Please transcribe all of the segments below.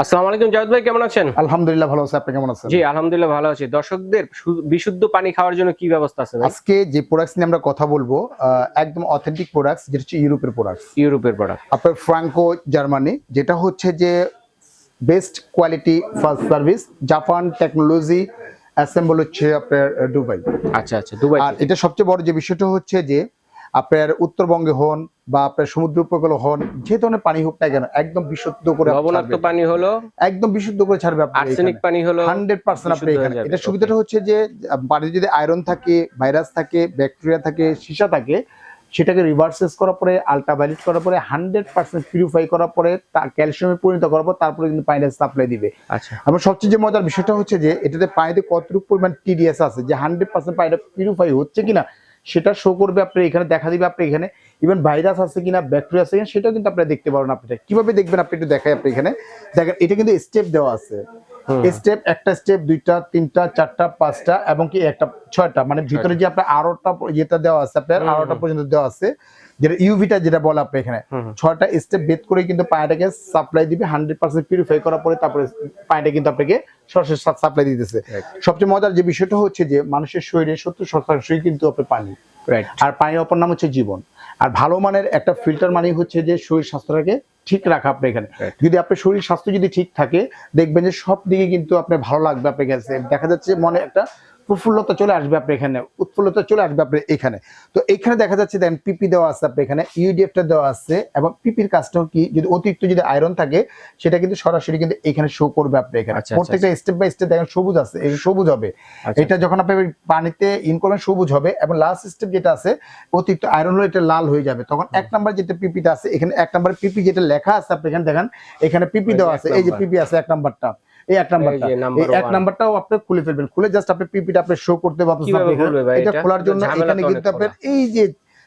আসসালামু আলাইকুম জাভেদ ভাই কেমন আছেন? আলহামদুলিল্লাহ ভালো আছে আপনি কেমন আছেন? জি আলহামদুলিল্লাহ ভালো আছি। দর্শকদের বিশুদ্ধ পানি খাওয়ার জন্য কি ব্যবস্থা আছে আজকে যে প্রোডাক্টস নিয়ে আমরা কথা বলব একদম অথেন্টিক প্রোডাক্টস যেটা হচ্ছে ইউরোপের প্রোডাক্টস ইউরোপের প্রোডাক্ট আপনার ফ্রাঙ্কো জার্মানি যেটা হচ্ছে যে best quality first service Japan technology assemble হচ্ছে আপনার দুবাই। আচ্ছা আচ্ছা দুবাই আর এটা সবচেয়ে বড় যে বিষয়টা হচ্ছে যে আপনার উত্তরবঙ্গে হন বা আপনার সমুদ্র উপকূলে হন যে ধরনের পানি হোক না কেন একদম বিশুদ্ধ করে লবণাক্ত পানি হলো একদম বিশুদ্ধ করে ছাড়বে আপনি আর্সেনিক পানি হলো হান্ড্রেড পার্সেন্ট আপনি এখানে। এটা সুবিধাটা হচ্ছে যে পানিতে যদি আয়রন থাকে ভাইরাস থাকে ব্যাকটেরিয়া থাকে সীসা থাকে সেটাকে রিভার্সেস করার পরে আলট্রাভায়োলেট করার পরে হান্ড্রেড পার্সেন্ট পিউরিফাই করার পরে তা ক্যালসিয়ামে পরিণত করার পর তারপরে কিন্তু পানিটা সাপ্লাই দিবে। আচ্ছা। এবং সবচেয়ে যে মজার বিষয়টা হচ্ছে যে এটাতে পানিতে কতটুকু পরিমাণ টিডিএস আছে যে হান্ড্রেড পার্সেন্ট পানিটা পিউরিফাই হচ্ছে কিনা সেটা শো করবে আপনি এখানে দেখা দিবে আপনি এখানে ইভেন ভাইরাস আছে কিনা ব্যাকটেরিয়া আছে কিনা সেটাও কিন্তু আপনি দেখতে পারেন আপনি কীভাবে দেখবেন আপনি একটু দেখাই আপনি এখানে? দেখেন এটা কিন্তু স্টেপ দেওয়া আছে। স্টেপ একটা স্টেপ দুইটা তিনটা চারটা পাঁচটা এবং কি একটা ছয়টা। মানে ভিতরে যে আপনার আরোটা যেটা দেওয়া আছে আপনার আরোটা পর্যন্ত দেওয়া আছে যেটা ইউভিটা যেটা বলে আপনি এখানে। ছয়টা স্টেপ বেদ করে কিন্তু পানিটাকে সাপ্লাই দিবে হান্ড্রেড পার্সেন্ট পিউরিফাই করার পরে তারপরে পানিটা কিন্তু আপনাকে সরাসরি সাপ্লাই দিতেছে। সবচেয়ে মজার যে বিষয়টা হচ্ছে যে মানুষের শরীরে সত্তর শতাংশই কিন্তু আপনার পানি। রাইট আর পানির অপর নাম হচ্ছে জীবন। আর ভালো মানের একটা ফিল্টার মানে হচ্ছে যে শরীর স্বাস্থ্যটাকে ঠিক রাখা আপনি এখানে। যদি আপনার শরীর স্বাস্থ্য যদি ঠিক থাকে দেখবেন যে সব দিকে কিন্তু আপনার ভালো লাগবে আপনার কাছে। দেখা যাচ্ছে মনে একটা প্রফুল্লতা চলে আসবে আপনি এখানে উৎফুল্লতা চলে আসবে আপনি এখানে। তো এখানে দেখা যাচ্ছে দেখেন পিপি দেওয়া আছে আপনি এখানে ইউডিএফটা দেওয়া আছে এবং পিপির কাজটাও কি যদি অতিরিক্ত যদি আয়রন থাকে সেটা কিন্তু সরাসরি কিন্তু এখানে শো করবে আপনি এখানে। আচ্ছা, প্রত্যেকটা স্টেপ বাই স্টেপ দেখেন সবুজ আছে এই সবুজ হবে। আচ্ছা। এটা যখন আপনি পানিতে ইন করবেন সবুজ হবে এবং লাস্ট স্টেপ যেটা আছে অতিরিক্ত আয়রন হলে এটা লাল হয়ে যাবে। তখন এক নাম্বার যেটা পিপিটা আছে এখানে এক নাম্বার পিপি যেটা লেখা আছে আপনি এখানে দেখেন এখানে পিপি দেওয়া আছে এই যে পিপি আছে এক নাম্বারটা এই এক নাম্বারটা। এই এক নাম্বারটাও আপনি খুলে ফেলবেন। খুলে জাস্ট আপনি পিপিটা আপনি শো করতে এটা? খোলার জন্য এখানে কিন্তু আপনার এই যে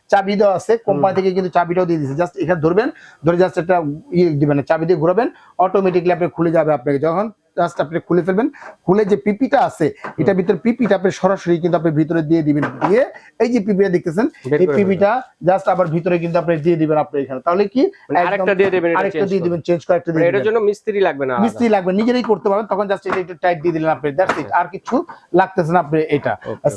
চাবি দেওয়া আছে কোম্পানি থেকে কিন্তু চাবিটাও দিয়ে দিচ্ছে জাস্ট এখানে ধরবেন ধরে জাস্ট একটা ইয়ে দিবেন চাবি দিয়ে ঘুরাবেন অটোমেটিকলি আপনি খুলে যাবে আপনাকে। যখন জাস্ট আপনি খুলে ফেলবেন। খুলে যে পিপিটা আছে এটা ভিতরে পিপিটা আপনি সরাসরি কিন্তু আপনি ভিতরে দিয়ে দিবেন। দিয়ে এই যে পিপিটা দেখতেছেন এই পিপিটা জাস্ট আবার ভিতরে কিন্তু আপনি দিয়ে দিবেন আপনি এখানে। তাহলে কি মানে আরেকটা দিয়ে দেবেন আরেকটা দিয়ে দিবেন চেঞ্জ করে একটা দিয়ে এটার জন্য মিস্ত্রি লাগবে না মিস্ত্রি লাগবে নিজেরাই করতে পারবেন তখন জাস্ট এটা একটু টাইট দিয়ে দিলেন আপনি দ্যাটস ইট আর কিছু লাগতেছে না আপনি এটা।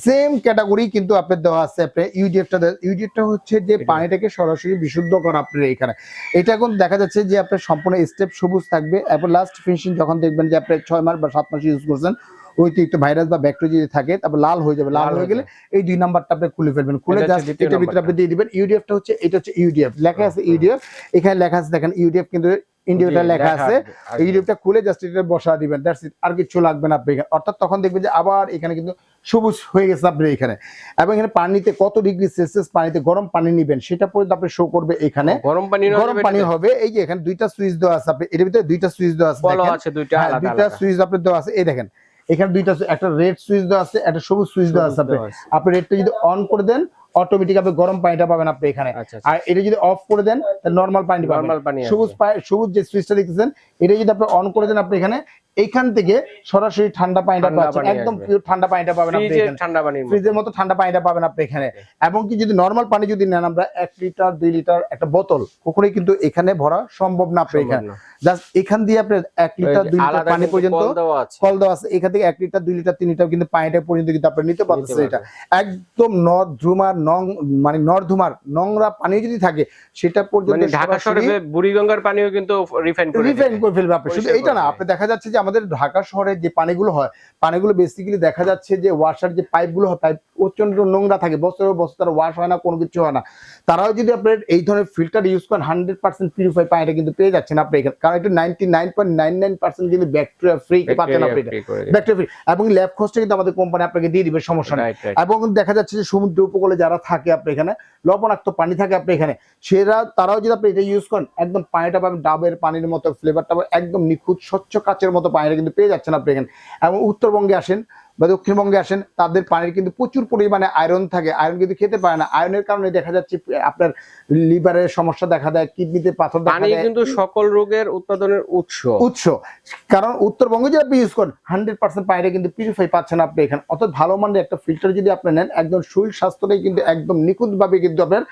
সেম ক্যাটাগরি কিন্তু আপনার দেওয়া আছে আপনি ইউডিএফটা ইউডিএফটা হচ্ছে যে পানিটাকে সরাসরি বিশুদ্ধ করা আপনার এখানে। এটা এখন দেখা যাচ্ছে যে আপনার সম্পূর্ণ স্টেপ সবুজ থাকবে এবং লাস্ট ফিনিশিং যখন দেখবেন যে আপনি ছয় মাস বা সাত মাস ইউজ করছেন অতিরিক্ত ভাইরাস বা ব্যাকটেরিয়া যদি থাকে তারপর লাল হয়ে যাবে। লাল হয়ে গেলে এই দুই নাম্বারটা আপনি খুলে ফেলবেন। খুলে জাস্ট এটার ভিতরে আপনি দিয়ে দিবেন। ইউডিএফটা হচ্ছে এটা হচ্ছে ইউডিএফ লেখা আছে ইউডিএফ এখানে লেখা আছে দেখেন ইউডিএফ কিন্তু ইন্ডিয়াটা লেখা আছে। ইউডিএফটা খুলে জাস্ট এটা বসা দিবেন। দ্যাটস ইট আর কিছু লাগবে না আপনি অর্থাৎ তখন দেখবেন যে আবার এখানে কিন্তু সবুজ হয়ে গেছে আপনি এখানে। এবং এখানে পানিতে কত ডিগ্রি সেলসিয়াস পানিতে গরম পানি নেবেন সেটা পর্যন্ত আপনি শো করবে এখানে। গরম পানি গরম পানি হবে। এই যে এখানে দুইটা সুইচ দেওয়া আছে আপনি এর ভিতরে দুইটা সুইচ দেওয়া আছে আছে দুইটা হ্যাঁ, দুইটা সুইচ আপনি দেওয়া আছে। এই দেখেন এখানে দুইটা একটা রেড সুইচ দেওয়া আছে একটা সবুজ সুইচ দেওয়া আছে আপনি। আপনি রেডটা যদি অন করে দেন অটোমেটিক আপনি গরম পানিটা পাবেন আপনি এখানে। আচ্ছা আচ্ছা। আর এটা যদি অফ করে দেন তাহলে নর্মাল পানি পাবেন। নরমাল পানি সবুজ সবুজ যে সুইচটা দেখতেছেন এটা যদি আপনি অন করে দেন আপনি এখানে এইখান থেকে সরাসরি ঠান্ডা পানিটা পাচ্ছেন। একদম পিওর ঠান্ডা পানিটা পাবেন আপনি এখানে। ঠান্ডা মতো। ফ্রিজের মতো ঠান্ডা পানিটা পাবেন আপনি এখানে। এবং কি যদি নর্মাল পানি যদি নেন আমরা এক লিটার দুই লিটার একটা বোতল কখনোই কিন্তু এখানে ভরা সম্ভব না আপনি এখানে। জাস্ট এখান দিয়ে আপনি এক লিটার ওই যে দুই লিটার পানি পর্যন্ত কল দেওয়া আছে। এখান থেকে এক লিটার দুই লিটার তিন লিটার কিন্তু পানিটা পর্যন্ত কিন্তু আপনি নিতে পারতেছেন এটা। একদম নর্ধুমার নং মানে নর্ধুমার নোংরা পানি যদি থাকে সেটা পর্যন্ত মানে ঢাকা শহরে বুড়িগঙ্গার পানিও কিন্তু রিফাইন করে রিফাইন করে ফেলবে আপনি। শুধু করে না আপনি দেখা যাচ্ছে যে আমাদের ঢাকা শহরে যে পানিগুলো হয় পানিগুলো বেসিক্যালি দেখা যাচ্ছে যে ওয়াশার যে পাইপগুলো হয় পাইপ প্রচণ্ড নোংরা থাকে বছরের বছর তার ওয়াশ হয় না কোনো কিছু হয় না। তারাও যদি আপনার এই ধরনের ফিল্টার ইউজ করেন হান্ড্রেড পার্সেন্ট পিউরিফাই পানিটা কিন্তু পেয়ে যাচ্ছেন আপনি এখানে। কারণ এটা ninety nine point nine nine percent কিন্তু ব্যাকটেরিয়া ফ্রি পাচ্ছেন আপনি। ব্যাকটেরিয়া ফ্রি এবং ল্যাব খরচটা কিন্তু আমাদের কোম্পানি আপনাকে দিয়ে দিবে সমস্যা নেই. এবং দেখা যাচ্ছে যে সমুদ্র উপকূলে যারা থাকে আপনি এখানে লবণাক্ত পানি থাকে আপনি এখানে সেরা তারাও যদি আপনি এটা ইউজ করেন একদম পানিটা পাবেন ডাবের পানির মতো ফ্লেভারটা একদম নিখুঁত স্বচ্ছ কাচের মতো পানিটা কিন্তু পেয়ে যাচ্ছেন আপনি এখানে। এবং উত্তরবঙ্গে আসেন বা দক্ষিণবঙ্গে আসেন তাদের পানির কিন্তু প্রচুর পরিমাণে আয়রন থাকে। আয়রন কিন্তু খেতে পারে না। আয়রনের কারণে দেখা যাচ্ছে আপনার লিভারের সমস্যা দেখা দেয় কিডনিতে পাথর দেখা দেয়। কিন্তু সকল রোগের উৎপাদনের উৎস। উৎস। কারণ উত্তরবঙ্গে যদি আপনি ইউজ করেন হান্ড্রেড পার্সেন্ট পানিটা কিন্তু পিউরিফাই পাচ্ছেন আপনি এখানে। অর্থাৎ ভালো মানের একটা ফিল্টার যদি আপনি নেন একদম শরীর স্বাস্থ্যটাই কিন্তু একদম নিখুঁত ভাবে কিন্তু আপনার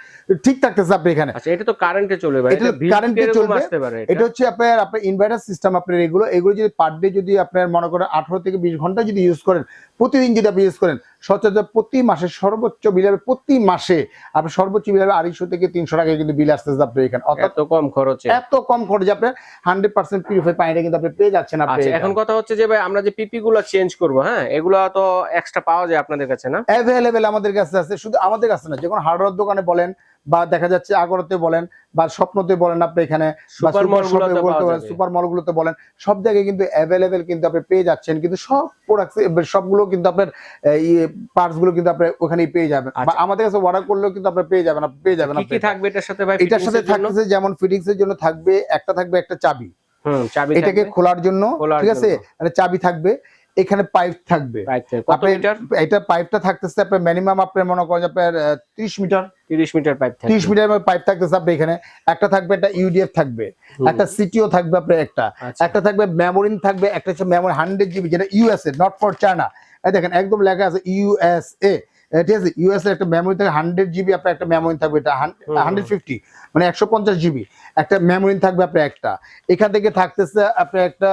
ঠিক থাকতেছে আপনি এখানে। আচ্ছা এটা তো কারেন্টে চলে ভাই। এটা কীরকম চলবে। আসতে পারে এটা। হচ্ছে আপনার আপনার ইনভার্টার সিস্টেম আপনার এগুলো এগুলো যদি পার ডে যদি আপনার মনে করেন আঠারো থেকে বিশ ঘণ্টা যদি ইউজ করেন প্রতিদিন যদি আপনি ইউজ করেন সচরাচর প্রতি মাসে সর্বোচ্চ বিল হবে প্রতি মাসে। আপনার সর্বোচ্চ বিল হবে আড়াইশো থেকে তিনশো টাকা কিন্তু বিল আসতেছে আপনার এখানে। এত কম খরচে। এত কম খরচে আপনার হান্ড্রেড পার্সেন্ট পিউরিফাই পানিটা কিন্তু আপনি পেয়ে যাচ্ছেন আপনি আচ্ছা এখন। কথা হচ্ছে যে ভাই আমরা যে পিপি গুলো চেঞ্জ করব হ্যাঁ এগুলো তো এক্সট্রা পাওয়া যায় আপনাদের কাছে না? অ্যাভেলেবেল আমাদের কাছে আছে শুধু আমাদের কাছে না যে কোনো হার্ডওয়্যার দোকানে বলেন বা দেখা যাচ্ছে আগরতে বলেন বা স্বপ্নতে বলেন আপনি এখানে সুপার মলগুলোতে। সুপার মলগুলোতে বলেন সব জায়গায় কিন্তু অ্যাভেলেবেল কিন্তু আপনি পেয়ে যাচ্ছেন কিন্তু সব প্রোডাক্ট সবগুলো কিন্তু আপনার পার্টসগুলো কিন্তু আপনি ওখানেই পেয়ে যাবেন। আচ্ছা। আমাদের কাছে অর্ডার করলেও কিন্তু আপনি পেয়ে যাবেন আপনি পেয়ে যাবেন কি থাকবে এটার সাথে ভাই এটার সাথে? থাকতেছে যেমন ফিটিংস এর জন্য থাকবে একটা থাকবে একটা চাবি। চাবি এটাকে খোলার জন্য ঠিক আছে? মানে চাবি থাকবে। এখানে পাইপ থাকবে। আপনি- এটা পাইপটা থাকতেছে আপনার মিনিমাম আপনার মনে করেন আপনার ত্রিশ মিটার। 30 মিটার পাইপ ত্রিশ মিটার পাইপ থাকতেছে আপনার এখানে। একটা থাকবে একটা ইউডিএফ থাকবে। একটা সিটিও থাকবে আপনার একটা। আচ্ছা। একটা থাকবে মেমোরিন থাকবে একটা হচ্ছে মেমোরি হান্ড্রেড জিবি যেটা ইউএসএ নট ফর চায়না দেখেন একদম লেখা আছে ইউএসএ ঠিক আছে ইউএসএ একটা মেমোরি থাকে হান্ড্রেড জিবি আপনার একটা মেমোরি থাকবে এটা হান্ড্রেড ফিফটি মানে একশো পঞ্চাশ জিবি একটা মেমোরি থাকবে আপনার একটা। এখান থেকে থাকতেছে আপনার একটা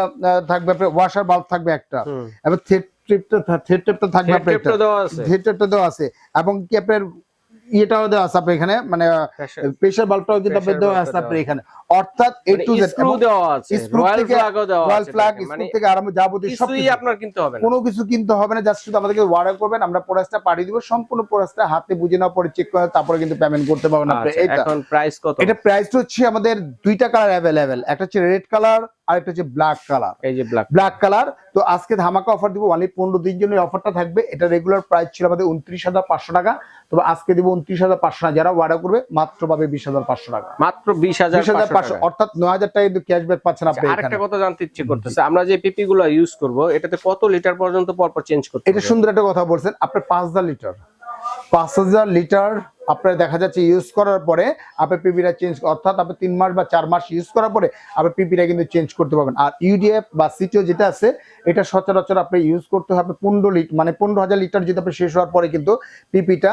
থাকবে আপনার ওয়াশার বাল্ব থাকবে একটা। হুম। এবং থ্রেড ট্রিপটা থ্রেড ট্রিপটা থাকবে আপনার একটা। দেওয়া আছে। দেওয়া আছে। এবং কি আপনার ইয়েটাও দেওয়া আছে আপনার এখানে মানে প্রেসার বাল্বটাও কিন্তু আপনার দেওয়া আছে আপনার এখানে। অর্থাৎ এ টু জেড স্ক্রু দেওয়া আছে রয়্যাল ফ্ল্যাগও দেওয়া রয়্যাল ফ্ল্যাগ স্ক্রু থেকে আরম্ভ যাবতীয় সব কিছুই আপনার কিনতে হবে না। কোনো কিছু কিনতে হবে না জাস্ট শুধু আমাদেরকে অর্ডার করবেন আমরা প্রোডাক্টটা পাঠিয়ে দিব সম্পূর্ণ প্রোডাক্টটা হাতে বুঝে পরে চেক করে তারপরে কিন্তু পেমেন্ট করতে পারবেন আপনি। আচ্ছা, এটা এখন প্রাইস কত? এটা হচ্ছে আমাদের দুইটা কালার অ্যাভেলেবেল একটা হচ্ছে রেড কালার আর একটা হচ্ছে ব্ল্যাক কালার এই যে ব্ল্যাক ব্ল্যাক কালার তো আজকে ধামাকা অফার দিব অনলি পনেরো দিন জন্য অফারটা থাকবে। এটা রেগুলার প্রাইস ছিল আমাদের উনত্রিশ হাজার পাঁচশো টাকা তবে আজকে দিব উনত্রিশ হাজার পাঁচশো টাকা যারা অর্ডার করবে মাত্র পাবে বিশ হাজার পাঁচশো টাকা। মাত্র 20500 বিশ অর্থাৎ নয় হাজার টাকা কিন্তু ক্যাশব্যাক পাচ্ছেন আপনি আচ্ছা, আরেকটা কথা জানতে ইচ্ছে করতেছে। আমরা যে পিপি গুলো ইউজ করব এটাতে কত লিটার পর্যন্ত পরপর চেঞ্জ করতে এটা সুন্দর একটা কথা বলছেন আপনার পাঁচ হাজার লিটার পাঁচ হাজার লিটার আপনার দেখা যাচ্ছে ইউজ করার পরে আপনার পিপিটা চেঞ্জ অর্থাৎ আপনি তিন মাস বা চার মাস ইউজ করার পরে আপনার পিপিটা কিন্তু চেঞ্জ করতে পারবেন। আর ইউডিএফ বা সিটিও যেটা আছে এটা সচরাচর আপনি ইউজ করতে হবে পনেরো লিটার মানে পনেরো হাজার লিটার যদি আপনি শেষ হওয়ার পরে কিন্তু পিপিটা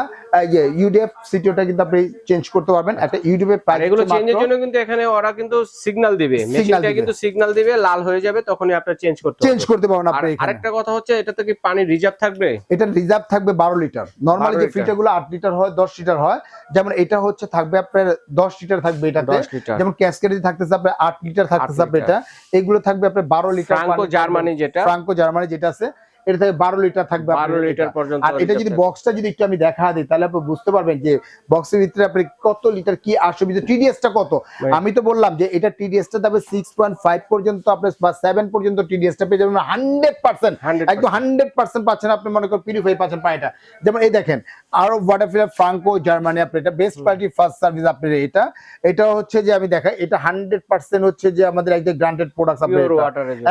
ইয়ে ইউডিএফ সিটিওটা কিন্তু আপনি চেঞ্জ করতে পারবেন। একটা ইউডিএফ এগুলো চেঞ্জের জন্য কিন্তু এখানে ওরা কিন্তু সিগন্যাল দিবে। মেশিনটা। কিন্তু সিগন্যাল দিবে লাল হয়ে যাবে তখনই আপনার চেঞ্জ করতে চেঞ্জ করতে পারবেন আপনি আরেকটা কথা হচ্ছে এটাতে কি পানি রিজার্ভ থাকবে? এটা রিজার্ভ থাকবে বারো লিটার নর্মালি যে লিটার। ফিল্টারগুলো আট লিটার হয় দশ লিটার হয়। যেমন এটা হচ্ছে থাকবে আপনার দশ লিটার থাকবে এটাতে। যেমন ক্যাসকেডে থাকতেছে আপনার আট লিটার থাকতেছে আট আপনার এটা। এগুলো থাকবে আপনার বারো লিটার জার্মানি যেটা। ফ্রাঙ্কো জার্মানি যেটা আছে এটা থেকে বারো লিটার থাকবে আপনার 12 লিটার পর্যন্ত আর এটা যদি বক্সটা যদি একটু আমি দেখা দিই তাহলে আপনি বুঝতে পারবেন যে বক্সের ভিতরে আপনি কত লিটার কি আসবে টিডিএস টা কত। আমি তো বললাম যে এটা টিডিএস টা তবে সিক্স পয়েন্ট ফাইভ পর্যন্ত আপনার বা সেভেন পর্যন্ত টিডিএস টা পেয়ে যাবেন। হান্ড্রেড পার্সেন্ট 100% একদম হান্ড্রেড পার্সেন্ট পাচ্ছেন আপনি মনে করেন পিউরিফাই পাচ্ছেন পানিটা। যেমন এই দেখেন আরও ওয়াটার ফিল্টার ফ্রাঙ্কো জার্মানি আপনি এটা বেস্ট কোয়ালিটি ফার্স্ট সার্ভিস আপনার এটা। এটা হচ্ছে যে আমি দেখা এটা হান্ড্রেড পার্সেন্ট হচ্ছে যে আমাদের একদম গ্রান্টেড প্রোডাক্ট আপনার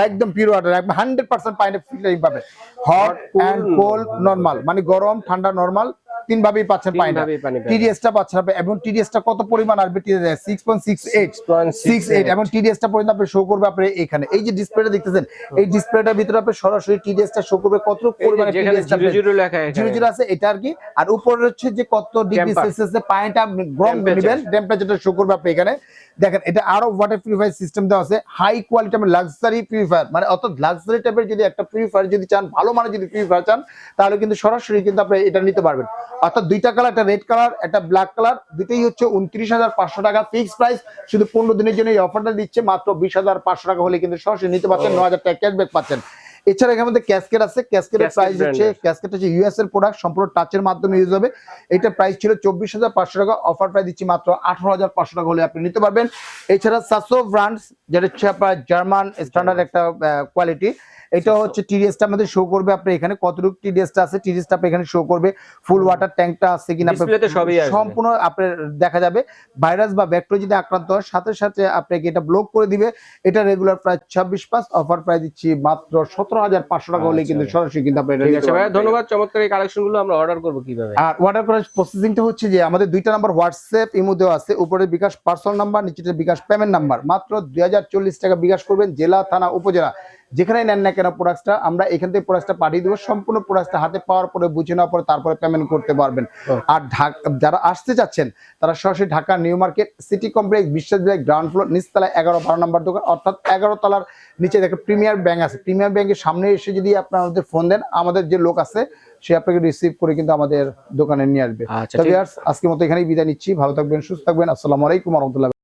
একদম পিওর ওয়াটার একদম হান্ড্রেড পার্সেন্ট পাইনে ফিল্টারিং পাবে হট অ্যান্ড কোল্ড নর্মাল মানে গরম ঠান্ডা নর্মাল তিন ভাবেই পাচ্ছেন পানি পাবেন। পাচ্ছেন আপনি এবং টিডিএস টা কত পরিমাণ আসবে six point six eight six eight এবং টিডিএস টা পর্যন্ত আপনি শো করবে আপনি এখানে। এই যে ডিসপ্লেটা দেখতেছেন এই ডিসপ্লেটার ভিতরে আপনি সরাসরি টিডিএস টা শো করবে কত পরিমাণে যেখানে টিডিএস টা জিরো জিরো লেখা জিরো এখানে জিরো আছে এটা আর কি? আর উপরে হচ্ছে যে কত ডিগ্রি. সেলসিয়াস এ পানিটা গরম. নেবেন টেম্পারেচারটা শো করবে আপনি এখানে। দেখেন এটা আরও ওয়াটার পিউরিফায়ার সিস্টেম দেওয়া আছে। হাই কোয়ালিটি মানে লাক্সারি পিউরিফায়ার মানে অর্থাৎ লাক্সারি টাইপের যদি একটা পিউরিফায়ার যদি চান ভালো মানের যদি পিউরিফায়ার চান তাহলে কিন্তু সরাসরি কিন্তু আপনি এটা নিতে পারবেন। অর্থাৎ দুইটা কালার একটা রেড কালার একটা ব্ল্যাক কালার দুটোই হচ্ছে উনত্রিশ হাজার পাঁচশো টাকা ফিক্স প্রাইস শুধু পনেরো দিনের জন্য এই অফারটা দিচ্ছে মাত্র বিশ হাজার পাঁচশো টাকা হলে কিন্তু সরাসরি নিতে পারছেন ন হাজার টাকা ক্যাশব্যাক পাচ্ছেন। এছাড়া এখানে ক্যাসকেট আছে। ক্যাসকেটের প্রাইস হচ্ছে ক্যাসকেট হচ্ছে ইউএস এর প্রোডাক্ট সম্পূর্ণ টাচের মাধ্যমে ইউজ হবে। এটা প্রাইস ছিল চব্বিশ হাজার পাঁচশো টাকা অফার প্রাইস দিচ্ছি মাত্র আঠারো হাজার পাঁচশো টাকা হলে আপনি নিতে পারবেন। এছাড়া সাসো ব্র্যান্ডস যেটা হচ্ছে আপনার জার্মান স্ট্যান্ডার্ড একটা কোয়ালিটি এটা হচ্ছে টিডিএসটা আমাদের শো করবে। আপনি এখানে কতটুকু টিডিএসটা আছে টিডিএসটা আপনি এখানে শো করবে। ফুল ওয়াটার ট্যাঙ্কটা আছে কিনা। সম্পূর্ণ আপনার দেখা যাবে। ভাইরাস বা ব্যাকটেরিয়া যদি আক্রান্ত হয় সাথে সাথে আপনাকে এটা ব্লক করে দিবে। এটা রেগুলার প্রাইস ছাব্বিশ পাঁচ অফার প্রাইস দিচ্ছি মাত্র সতেরো সতেরো হাজার পাঁচশো টাকা হলে কিন্তু আচ্ছা। সরাসরি কিন্তু আপনি ঠিক আছে ভাইয়া ধন্যবাদ। চমৎকার এই কালেকশনগুলো আমরা অর্ডার করব কীভাবে? আর অর্ডার করার প্রসেসিংটা হচ্ছে যে আমাদের দুইটা নাম্বার হোয়াটসঅ্যাপ ইমো দেওয়া আছে। উপরে বিকাশ পার্সোনাল নাম্বার নিচে বিকাশ পেমেন্ট নাম্বার মাত্র দুই হাজার চল্লিশ টাকা বিকাশ করবেন জেলা থানা উপজেলা। যেখানে নেন না কেন প্রোডাক্টটা আমরা এখান থেকে প্রোডাক্টটা পাঠিয়ে দেবো। সম্পূর্ণ প্রোডাক্টটা হাতে পাওয়ার পরে বুঝে নেওয়ার পরে তারপরে পেমেন্ট করতে পারবেন। আর ঢাকা যারা আসতে চাচ্ছেন তারা সরাসরি Dhaka New Market City Complex বিশ্বাস বিভাগ গ্রাউন্ড ফ্লোর নিচতলায় এগারো বারো নম্বর দোকান অর্থাৎ এগারো তলার নিচে দেখো প্রিমিয়ার ব্যাংক আছে। প্রিমিয়ার ব্যাংকের সামনে এসে যদি আপনার আমাদের ফোন দেন আমাদের যে লোক আছে সে আপনাকে রিসিভ করে কিন্তু আমাদের দোকানে নিয়ে আসবে। আচ্ছা আজকের মতো এখানেই বিদায় নিচ্ছি। ভালো থাকবেন সুস্থ থাকবেন। আসসালামু আলাইকুম রহমতুল্লাহ।